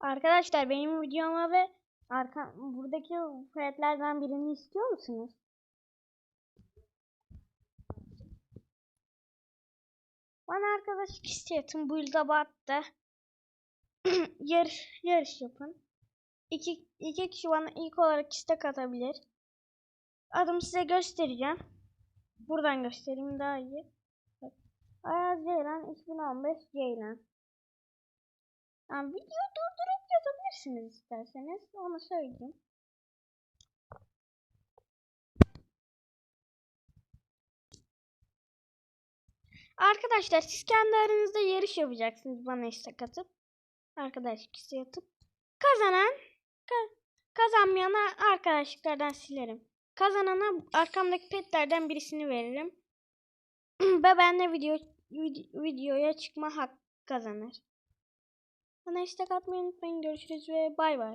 Arkadaşlar benim videoma ve arka buradaki fiyatlardan birini istiyor musunuz? Bana arkadaşlık isteyetin bu iltibatta yarış, yarış yapın. İki, iki kişi bana ilk olarak istek atabilir. Adımı size göstereceğim. Buradan göstereyim daha iyi. Ayaz Ceylan 2015 Ceylan. Yani video yazabilirsiniz isterseniz. Onu söyleyeyim. Arkadaşlar siz kendi aranızda yarış yapacaksınız bana istek atıp. Arkadaşlık atıp. Kazanan ka- kazanmayana arkadaşlıklardan silerim. Kazanana arkamdaki petlerden birisini veririm. Ve benle video, vid- videoya çıkma hak kazanır. Bana istek atmayı unutmayın. Görüşürüz ve bay bay.